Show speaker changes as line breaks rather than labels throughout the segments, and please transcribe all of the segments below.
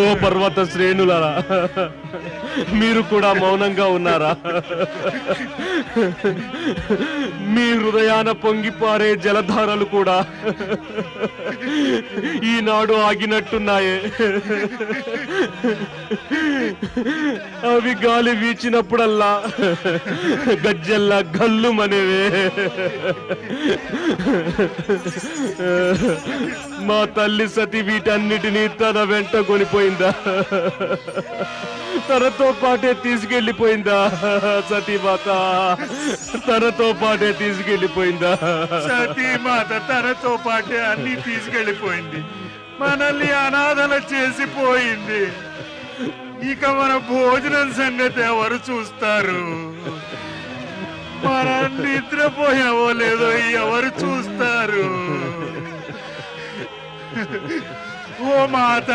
ఓ పర్వత శ్రేణులారా. మీరు కూడా మౌనంగా ఉన్నారా? మీ హృదయాన పొంగిపారే జలధారలు కూడా ఈనాడు ఆగినట్టున్నాయే. అవి గాలి వీచినప్పుడల్లా గజ్జల్లా గల్లుమనేవే. మా తల్లి సతి వీటన్నిటినీ తన వెంట కొనిపోయిందా? తనతో పాటే తీసుకెళ్ళిపోయిందా సతీమాత తనతో పాటే తీసుకెళ్ళిపోయిందా
సతీమాత తనతో పాటే అన్ని తీసుకెళ్ళిపోయింది మనల్ని అనాథన చేసిపోయింది ఇక మన భోజనం సంగతి ఎవరు చూస్తారు? మనం నిద్రపోయావో లేదో ఎవరు చూస్తారు? ఓ మాత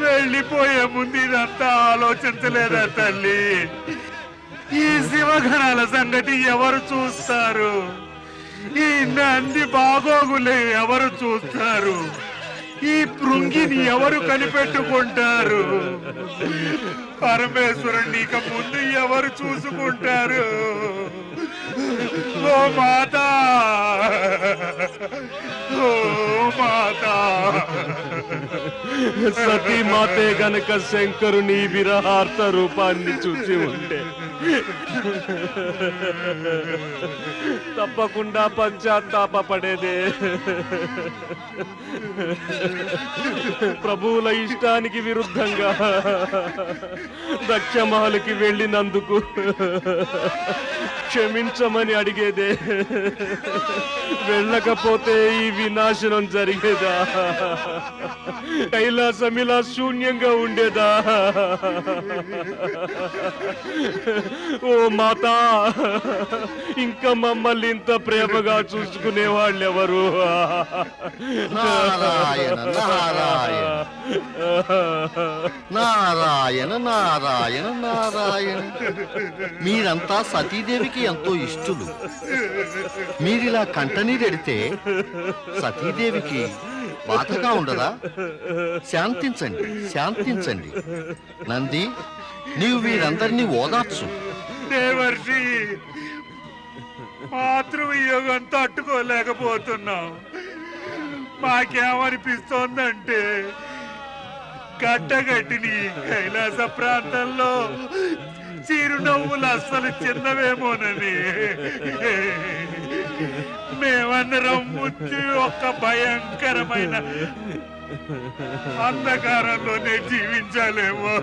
వెళ్ళిపోయే ముందు ఇదంతా ఆలోచించలేదా తల్లి? ఈ శివగణాల సంగతి ఎవరు చూస్తారు? ఈ నంది బాగోగులే ఎవరు చూస్తారు? ఈ పృంగిని ఎవరు కనిపెట్టుకుంటారు? పరమేశ్వరుణ్ణి ఇక ముందు ఎవరు చూసుకుంటారు? ఓ మాత! సతీ మాతే
సతీమాతే గనక శంకరుని విరహార్త రూపాన్ని చూసి ఉంటే తప్పకుండా పశ్చాత్తాప పడేదే ప్రభువుల ఇష్టానికి విరుద్ధంగా దక్షమహల్కి వెళ్ళినందుకు క్షమించమని అడిగేదే. వెళ్ళకపోతే ఈ వినాశనం జరిగేదా? కైలాసమిలా శూన్యంగా ఉండేదా? ఓ మాత ఇంకా మమ్మల్ని ఇంత ప్రేమగా చూసుకునే వాళ్ళు ఎవరు
నారాయణ నారాయణ. నారాయణ నారాయణ నారాయణ. మీరంతా సతీదేవికి ఎంతో ఇష్టులు. మీరిలా కంటనీరెడితే సతీదేవికి బాధగా ఉండదా? శాంతించండి శాంతించండి. నంది నీవు వీరందరినీ ఓదార్చు.
దేవర్షి మాతృవియోగం తట్టుకోలేకపోతున్నాం మాకేమనిపిస్తోందంటే కట్టగట్టిని కైలాస ప్రాంతంలో చిరునవ్వులు అస్సలు చిన్నవేమోనని. మేమందరం ముచ్చి ఒక్క భయంకరమైన అంధకారంలోనే జీవించాలేమో.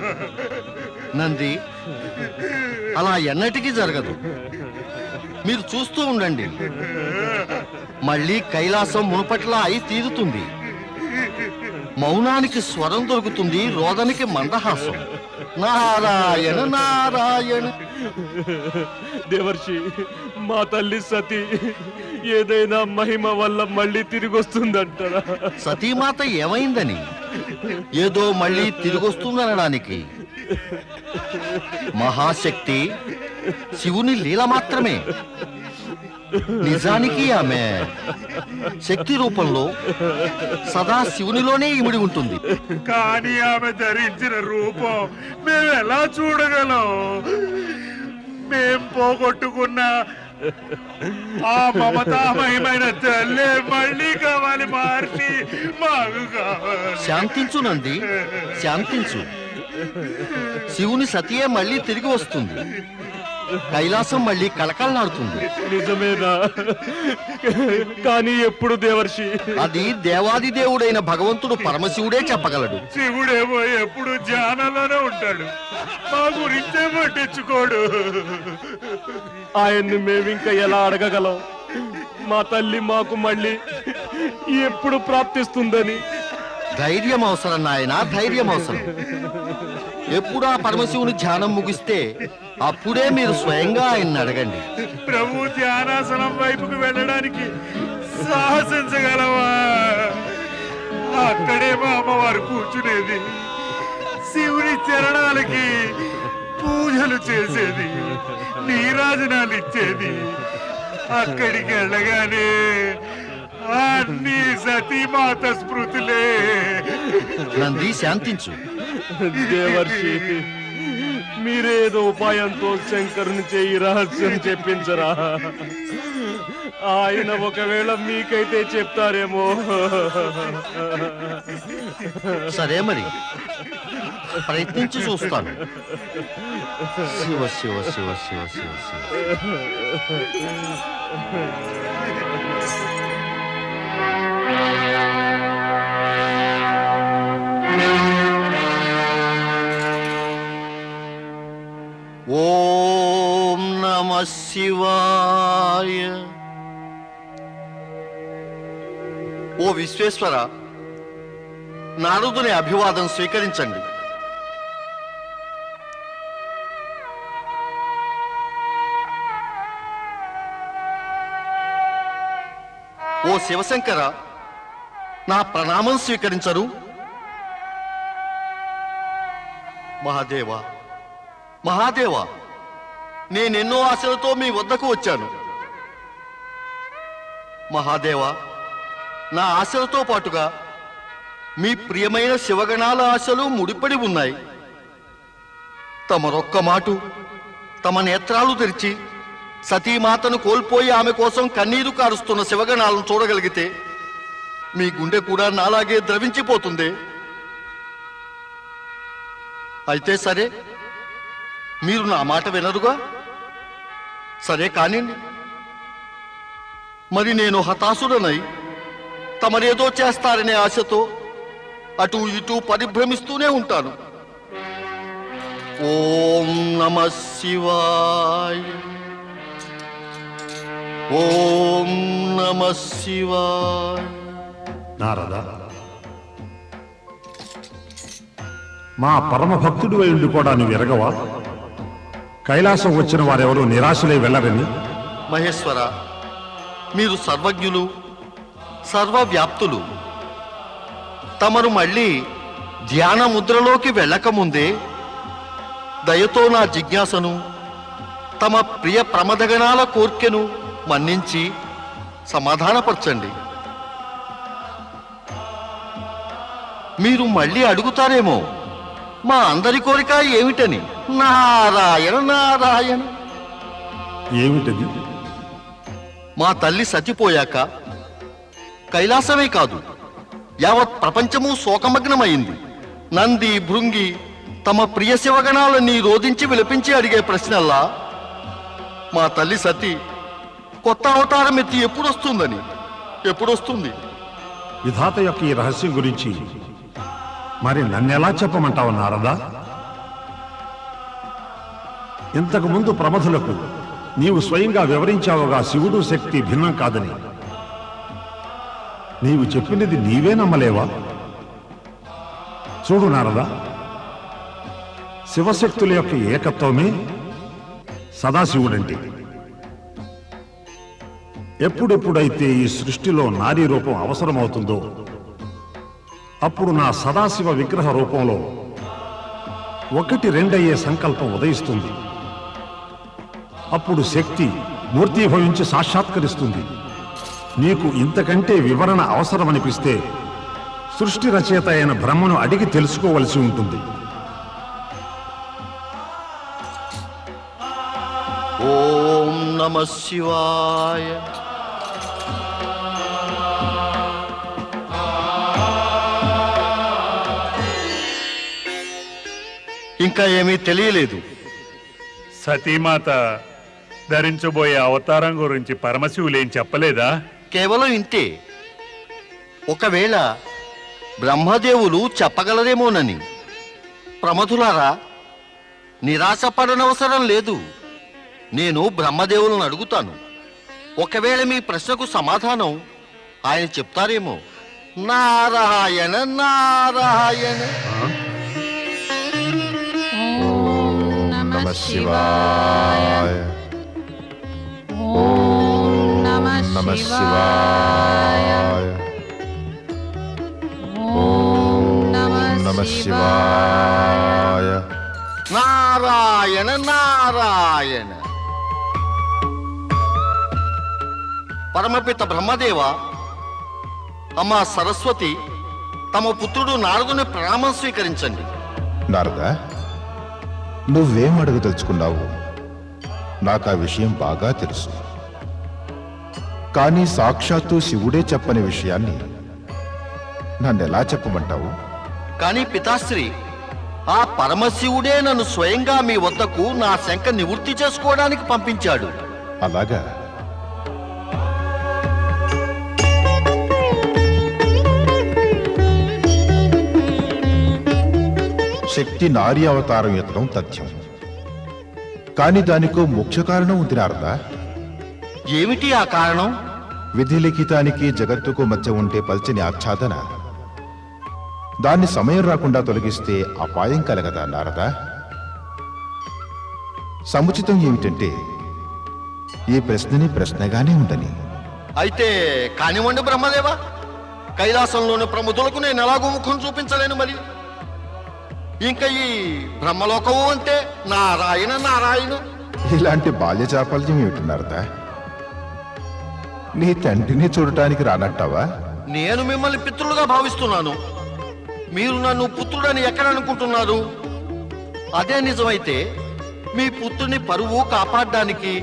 నంది అలా ఎన్నటికీ జరగదు. మీరు చూస్తూ ఉండండి. మళ్ళీ కైలాసం మునుపట్లా అయి తీరుతుంది. మౌనానికి స్వరం దొరుకుతుంది రోదనికి మందహాసం. నారాయణ నారాయణ.
దేవర్షి మా తల్లి సతి ఏదైనా మహిమ వల్ల మళ్ళీ తిరిగి వస్తుందంటారా
సతీమాత ఏమైందని? ఏదో మళ్ళీ తిరిగొస్తుందనడానికి. మహాశక్తి శివుని లీల మాత్రమే. నిజానికి ఆమె శక్తి రూపంలో సదా శివునిలోనే ఇమిడి ఉంటుంది.
కానీ ఆమె ధరించిన రూపం మేము ఎలా చూడగలం? మేం పోగొట్టుకున్న ఆ మమతామయమైన తల్లే మళ్ళీ కావాలి మహర్షి. మాకు కావాలి.
శాంతించు నంది శాంతించు. శివుని సతియే మళ్ళీ తిరిగి వస్తుంది. కైలాసం మళ్ళీ కళకళలాడుతుంది.
నిజమేనా? కానీ ఎప్పుడు దేవర్షి?
అది దేవాది దేవుడైన భగవంతుడు పరమశివుడే చెప్పగలడు.
శివుడేమో ఎప్పుడు ధ్యానంలోనే ఉంటాడు. మా గురించే పట్టించుకోడు
ఆయన్ని మేమింకా ఎలా అడగగలం? మా తల్లి మాకు మళ్ళీ ఎప్పుడు ప్రాప్తిస్తుందని.
ధైర్యం అవసరం నాయన ధైర్యం అవసరం ఎప్పుడు ఆ పరమశివుని ధ్యానం ముగిస్తే అప్పుడే మీరు స్వయంగా ఆయన్ని అడగండి.
ప్రభు ధ్యానాసనం వైపుకు వెళ్ళడానికి సాహసించగలవా? అక్కడే మా అమ్మవారు కూర్చునేది. శివుని చరణాలకి పూజలు చేసేది. నీరాజనాలు ఇచ్చేది. అక్కడికి వెళ్ళగానే అన్ని సతీమాత స్మృతులే.
నంది శాంతించు.
దేవర్షి మీరేదో ఉపాయంతో శంకరుని చేయి రహస్యం చెప్పించరా? ఆయన ఒకవేళ మీకైతే చెప్తారేమో.
సరే మరి. ప్రయత్నించి చూస్తాను. శివ శివ శివ శివ శివ శివ. ఓం నమ శివాయ. ఓ విశ్వేశ్వర నారదుని అభివాదం స్వీకరించండి. ఓ శివశంకర నా ప్రణామం స్వీకరించరు. మహాదేవా మహాదేవా నేనెన్నో ఆశలతో మీ వద్దకు వచ్చాను. మహాదేవా నా ఆశలతో పాటుగా మీ ప్రియమైన శివగణాల ఆశలు ముడిపడి ఉన్నాయి. తమరొక్క మాటు తమ నేత్రాలు తెరిచి సతీమాతను కోల్పోయి ఆమె కోసం కన్నీరు కారుస్తున్న శివగణాలను చూడగలిగితే మీ గుండె కూడా నాలాగే ద్రవించిపోతుంది. అయితే సరే మీరు నా మాట వినరుగా? సరే కానివ్వండి. మరి నేను హతాశుడనై తమరేదో చేస్తారనే ఆశతో అటు ఇటు పరిభ్రమిస్తూనే ఉంటాను. ఓం నమ శివాయ. ఓం నమ శివాయ.
నారద. మా పరమ భక్తుడు ఉండి కూడా నువ్వు ఎరగవా కైలాసం వచ్చిన వారెవరూ నిరాశలై వెళ్ళరని?
మహేశ్వర మీరు సర్వజ్ఞులు సర్వవ్యాప్తులు. తమరు మళ్ళీ ధ్యాన ముద్రలోకి వెళ్ళకముందే దయతో నా జిజ్ఞాసను తమ ప్రియ ప్రమదగణాల కోర్కెను మన్నించి సమాధానపరచండి. మీరు మళ్ళీ అడుగుతారేమో. మా అందరి కోరిక ఏమిటని? నారాయణ నారాయణ.
ఏమిటది?
మా తల్లి సతిపోయాక కైలాసమే కాదు యావత్ ప్రపంచము శోకమగ్నమైంది. నంది భృంగి తమ ప్రియ శివగణాలని రోధించి విలపించి అడిగే ప్రశ్నల్లా మా తల్లి సతి కొత్త అవతారం ఎత్తి ఎప్పుడొస్తుందని? ఎప్పుడొస్తుంది?
విధాత యొక్క ఈ రహస్యం గురించి మరి నన్నెలా చెప్పమంటావు నారదా? ఇంతకు ముందు ప్రమథులకు నీవు స్వయంగా వివరించావుగా శివుడు శక్తి భిన్నం కాదని. నీవు చెప్పినది నీవే నమ్మలేవా? చూడు నారదా శివశక్తుల యొక్క ఏకత్వమే సదాశివుడంటే. ఎప్పుడెప్పుడైతే ఈ సృష్టిలో నారీ రూపం అవసరమవుతుందో అప్పుడు నా సదాశివ విగ్రహ రూపంలో ఒకటి రెండయ్యే సంకల్పం ఉదయిస్తుంది. అప్పుడు శక్తి మూర్తీభవించి సాక్షాత్కరిస్తుంది. నీకు ఇంతకంటే వివరణ అవసరమనిపిస్తే సృష్టి రచయిత అయిన బ్రహ్మను అడిగి తెలుసుకోవలసి ఉంటుంది.
ఓం నమ శివాయ. ఇంకా ఏమీ తెలియలేదు.
సతీమాత ధరించబోయే అవతారం గురించి పరమశివులేం చెప్పలేదా?
కేవలం ఇంతే. ఒకవేళ బ్రహ్మదేవులు చెప్పగలరేమోనని. ప్రమధులారా నిరాశపడనవసరం లేదు. నేను బ్రహ్మదేవులను అడుగుతాను. ఒకవేళ మీ ప్రశ్నకు సమాధానం ఆయన చెప్తారేమో. నారాయణ నారాయణ.
నమ శివాయ ఓం నమ శివాయ ఓం నమ శివాయ
నారాయణ నారాయణ పరమపిత బ్రహ్మదేవ అమ్మా సరస్వతి తమ పుత్రుడు నారదుని ప్రణామం స్వీకరించండి.
నారద? నువ్వేం అడగదలుచుకున్నావు నాకు ఆ విషయం బాగా తెలుసు. కానీ సాక్షాత్తు శివుడే చెప్పని విషయాన్ని నన్ను ఎలా చెప్పమంటావు?
కానీ పితాశ్రీ ఆ పరమశివుడే నన్ను స్వయంగా మీ వద్దకు నా శంక నివృత్తి చేసుకోవడానికి పంపించాడు.
అలాగా? శక్తి నారీ అవతారం ఎత్తడం తథ్యం. కానీ దానికో ముఖ్య కారణం ఉంది నారదా
ఏమిటి ఆ కారణం?
విధి లిఖితానికి జగత్తుకు మధ్య ఉంటే పల్చని ఆచ్ఛాదన. దాన్ని సమయం రాకుండా తొలగిస్తే అపాయం కలగదా నారదా? సముచితం ఏమిటంటే ఈ ప్రశ్నని ప్రశ్నగానే ఉండని.
అయితే కానివ్వండి బ్రహ్మదేవ. కైలాసంలోని ప్రముఖులకు నేను ఎలాగో ముఖం చూపించలేను మరి? ఇంకా ఈ బ్రహ్మలోకము అంటే నారాయణ నారాయణ.
ఇలాంటి బాల్య చాపల్యం ఏమిటి నారదా నీ తండ్రిని చూడటానికి రానట్టావా?
నేను మిమ్మల్ని పితృలుగా భావిస్తున్నాను. మీరు నన్ను పుత్రుడని ఎక్కడ అనుకుంటున్నారు? అదే నిజమైతే మీ పుత్రుని పరువు కాపాడడానికి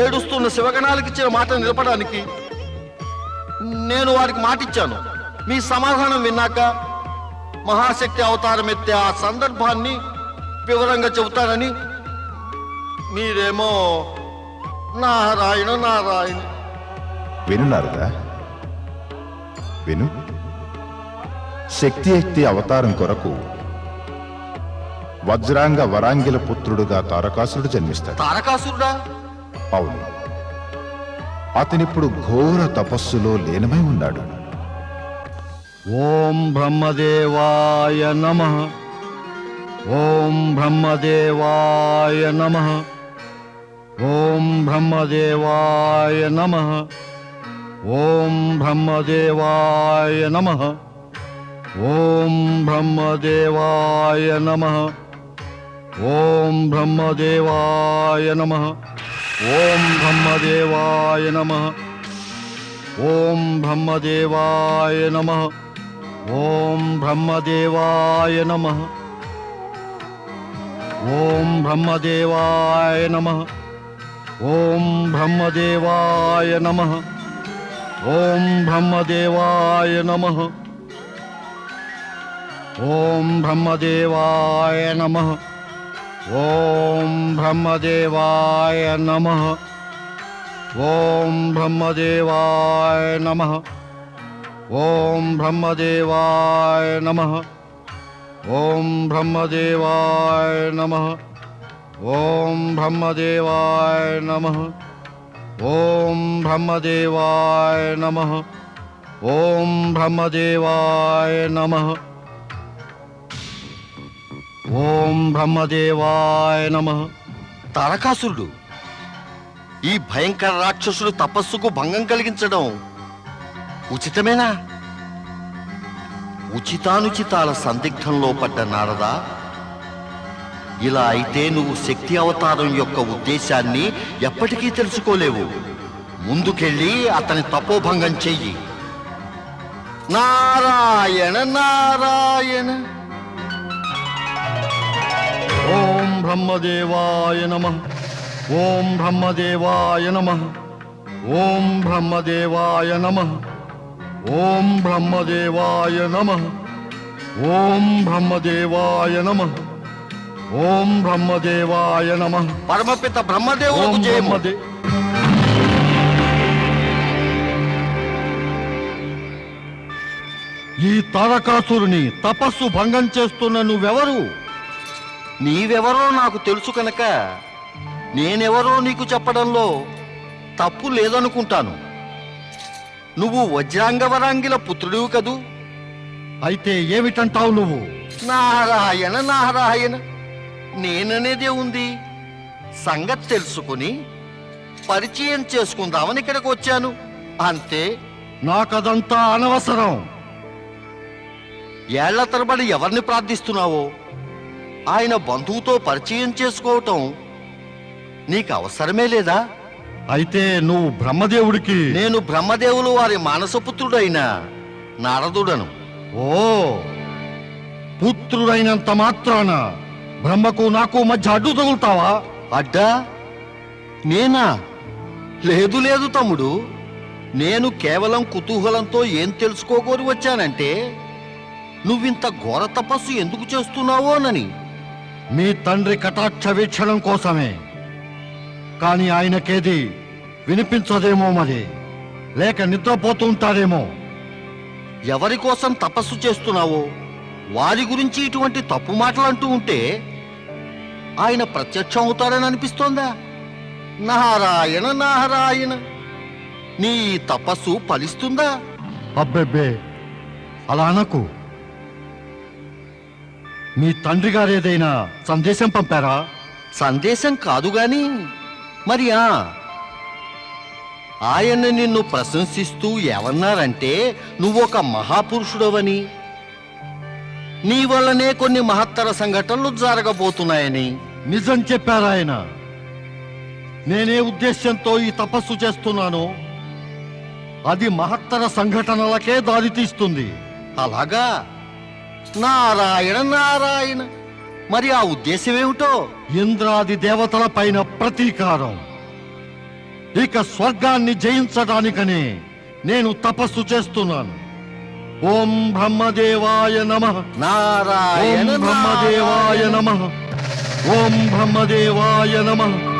ఏడుస్తున్న శివగణాలకు ఇచ్చిన మాట నిలపడానికి నేను వారికి మాట ఇచ్చాను మీ సమాధానం విన్నాక మహాశక్తి అవతారం ఎత్తే ఆ సందర్భాన్ని వివరంగా చెబుతానని. మీరేమో నారాయణ నారాయణ.
విను నారదా విను. శక్తి ఎత్తి అవతారం కొరకు వజ్రాంగ వరాంగిల పుత్రుడుగా తారకాసురుడు జన్మిస్తాడు.
తారకాసురుడా?
అవును. అతనిప్పుడు ఘోర తపస్సులో లీనమై ఉన్నాడు.
ఓం బ్రహ్మదేవాయ నమ ఓం బ్రహ్మదేవాయ నమ ఓం బ్రహ్మదేవాయ నమ ఓం బ్రహ్మదేవాయ నమ ఓం బ్రహ్మదేవాయ నమ ఓం బ్రహ్మదేవాయ నమ ఓం బ్రహ్మదేవాయ నమ ఓం బ్రహ్మదేవాయ నమ ॐ ब्रह्मदेवाय नमः। ॐ ब्रह्मदेवाय नमः। ॐ ब्रह्मदेवाय नमः। ॐ ब्रह्मदेवाय नमः। ॐ ब्रह्मदेवाय नमः। ॐ ब्रह्मदेवाय नमः। ॐ ब्रह्मदेवाय नमः। ఓం బ్రహ్మదేవాయ నమ. ఓం బ్రహ్మదేవాయ నమ. ఓం బ్రహ్మదేవాయ నమ. ఓం బ్రహ్మదేవాయ నమ. ఓం బ్రహ్మదేవాయ నమ. ఓం బ్రహ్మదేవాయ నమ. తారకాసురుడు ఈ భయంకర రాక్షసుడు తపస్సుకు భంగం కలిగించడం ఉచితమేనా? ఉచితానుచితాల సందిగ్ధంలో పడ్డ నారదా ఇలా అయితే నువ్వు శక్తి అవతారం యొక్క ఉద్దేశాన్ని ఎప్పటికీ తెలుసుకోలేవు. ముందుకెళ్ళి అతని తపోభంగం చెయ్యి. నారాయణ నారాయణ. ఓం బ్రహ్మదేవాయ నమ. ఓం బ్రహ్మదేవాయ నమ. ఓం బ్రహ్మదేవాయ నమ. ఓం బ్రహ్మదేవాయ నమ. ఓం బ్రహ్మదేవాయ నమ. ఓం బ్రహ్మదేవాయ నమ. పరమపిత బ్రహ్మదేవుడు బ్రహ్మదే ఈ తారకాసురుని తపస్సు భంగం చేస్తున్న నువ్వెవరు? నీవెవరో నాకు తెలుసు కనుక నేనెవరో నీకు చెప్పడంలో తప్పు లేదనుకుంటాను. నువ్వు వజ్రాంగవరాంగిల పుత్రుడివి కదూ? అయితే ఏమిటంటావు నువ్వు? నారాయణ నారాయణ నేననేదే ఉంది. సంగతి తెలుసుకుని పరిచయం చేసుకుందామని ఇక్కడికి వచ్చాను. అంతే. నాకదంతా అనవసరం. ఏళ్ళ తరబడి ఎవరిని ప్రార్థిస్తున్నావో? ఆయన బంధువుతో పరిచయం చేసుకోవటం నీకు అవసరమే లేదా?
అయితే నువ్వు బ్రహ్మదేవుడికి
నేను బ్రహ్మదేవులు వారి మానసపుత్రుడైన నారదుడను. ఓ పుత్రుడైనంత మాత్రాన బ్రహ్మకు నాకు మధ్య అడ్డు తగులుతావా? అడ్డా? నేనా? లేదు లేదు తమ్ముడు. నేను కేవలం కుతూహలంతో ఏం తెలుసుకోగోరి వచ్చానంటే నువ్వింత ఘోర తపస్సు ఎందుకు చేస్తున్నావోనని. మీ తండ్రి కటాక్ష వీక్షణం కోసమే. కానీ ఆయనకేది వినిపించదేమో మరి. లేక నిద్రపోతూ ఉంటారేమో. ఎవరి కోసం తపస్సు చేస్తున్నావో వారి గురించి ఇటువంటి తప్పు మాటలు అంటూ ఉంటే ఆయన ప్రత్యక్షం అవుతాడని అనిపిస్తోందా? నారాయణ నారాయణ నీ తపస్సు ఫలిస్తుందా? అబ్బెబ్బే అలా అనకు. మీ తండ్రి గారు ఏదైనా సందేశం పంపారా? సందేశం కాదు గాని మరి ఆ ఆయన నిన్ను ప్రశంసిస్తూ ఏమన్నారంటే నువ్వు ఒక మహాపురుషుడవని. నీ వల్లనే కొన్ని మహత్తర సంఘటనలు జరగబోతున్నాయని. నిజం చెప్పారాయన నేనే ఉద్దేశ్యంతో ఈ తపస్సు చేస్తున్నానో. అది మహత్తర సంఘటనలకే దారితీస్తుంది. అలాగా? నారాయణ నారాయణ. మరి ఆ ఉద్దేశం ఏమిటో ఇంద్రాది దేవతల పైన ప్రతీకారం. ఇక స్వర్గాన్ని జయించడానికనే నేను తపస్సు చేస్తున్నాను. ఓం బ్రహ్మదేవాయ నమ. నారాయణ బ్రహ్మదేవాయ నమ. ఓం బ్రహ్మదేవాయ నమ.